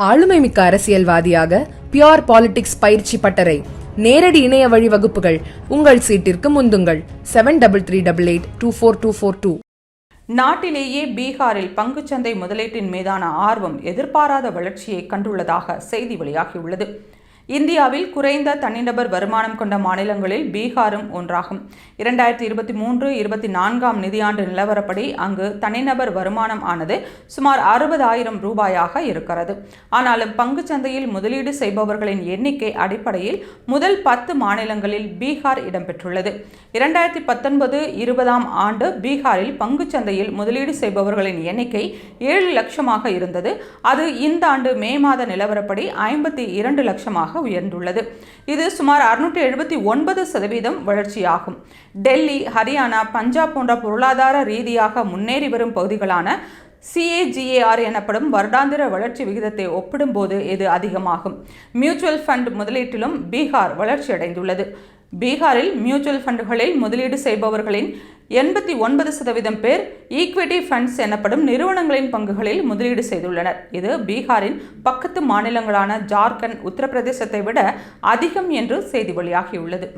ஆளுமைமிக்க அரசியல்வாதியாக pure politics பயிற்சி பட்டறை. நேரடி இணைய வழி வகுப்புகள். உங்கள் சீட்டிற்கு முந்துங்கள். Seven double three double eight two four two four two நாட்டிலேயே பீகாரில் பங்குச்சந்தை முதலீட்டின் மீதான ஆர்வம் எதிர்பாராத வளர்ச்சியை கண்டுள்ளதாக செய்தி வெளியாகியுள்ளது. இந்தியாவில் குறைந்த தனிநபர் வருமானம் கொண்ட மாநிலங்களில் பீகாரும் ஒன்றாகும். இரண்டாயிரத்தி இருபத்தி மூன்று இருபத்தி நான்காம் நிதியாண்டு நிலவரப்படி அங்கு தனிநபர் வருமானம் ஆனது சுமார் அறுபதாயிரம் ரூபாயாக இருக்கிறது. ஆனாலும் பங்குச்சந்தையில் முதலீடு செய்பவர்களின் எண்ணிக்கை அடிப்படையில் முதல் பத்து மாநிலங்களில் பீகார் இடம்பெற்றுள்ளது. இரண்டாயிரத்தி பத்தொன்பது இருபதாம் ஆண்டு பீகாரில் பங்குச்சந்தையில் முதலீடு செய்பவர்களின் எண்ணிக்கை ஏழு லட்சமாக இருந்தது. அது இந்த ஆண்டு மே மாத நிலவரப்படி ஐம்பத்தி இரண்டு லட்சமாக உயர்ந்துள்ளது. இது சுமார் அறுநூற்றி எழுபத்தி ஒன்பது சதவீதம் வளர்ச்சியாகும். டெல்லி ஹரியானா பஞ்சாப் போன்ற பொருளாதார ரீதியாக முன்னேறி வரும் பகுதிகளான சிஏஜிஏஆர் எனப்படும் வருடாந்திர வளர்ச்சி விகிதத்தை ஒப்பிடும்போது இது அதிகமாகும். மியூச்சுவல் ஃபண்ட் முதலீட்டிலும் பீகார் வளர்ச்சியடைந்துள்ளது. பீகாரில் மியூச்சுவல் ஃபண்டுகளில் முதலீடு செய்பவர்களின் எண்பத்தி ஒன்பது சதவீதம் பேர் ஈக்விட்டி ஃபண்ட்ஸ் எனப்படும் நிறுவனங்களின் பங்குகளில் முதலீடு செய்துள்ளனர். இது பீகாரின் பக்கத்து மாநிலங்களான ஜார்க்கண்ட் உத்தரப்பிரதேசத்தை விட அதிகம் என்று செய்தி வெளியாகியுள்ளது.